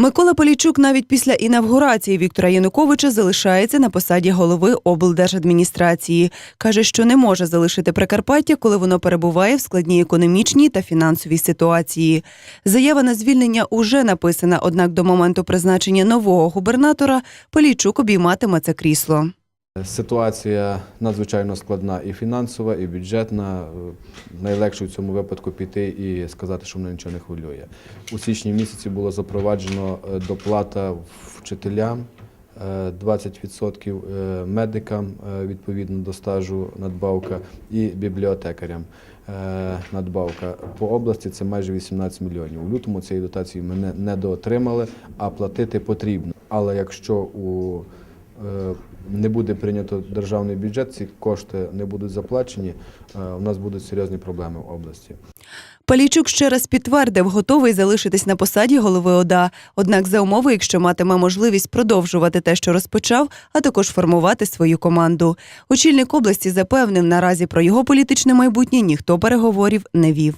Микола Полійчук навіть після інавгурації Віктора Януковича залишається на посаді голови облдержадміністрації. Каже, що не може залишити Прикарпаття, коли воно перебуває в складній економічній та фінансовій ситуації. Заява на звільнення уже написана, однак до моменту призначення нового губернатора Полійчук обійматиме це крісло. Ситуація надзвичайно складна і фінансова, і бюджетна. Е, Найлегше в цьому випадку піти і сказати, що мене нічого не хвилює. У січні місяці було запроваджено е, доплата вчителям е, 20%, е, медикам відповідно до стажу надбавка і бібліотекарям надбавка. По області це майже 18 мільйонів. У лютому цієї дотації ми не- не доотримали, а платити потрібно. Але якщо у не буде прийнято державний бюджет, ці кошти не будуть заплачені, е, у нас будуть серйозні проблеми в області. Полійчук ще раз підтвердив, готовий залишитись на посаді голови ОДА. Однак за умови, якщо матиме можливість продовжувати те, що розпочав, а також формувати свою команду. Очільник області запевнив, наразі про його політичне майбутнє ніхто переговорів не вів.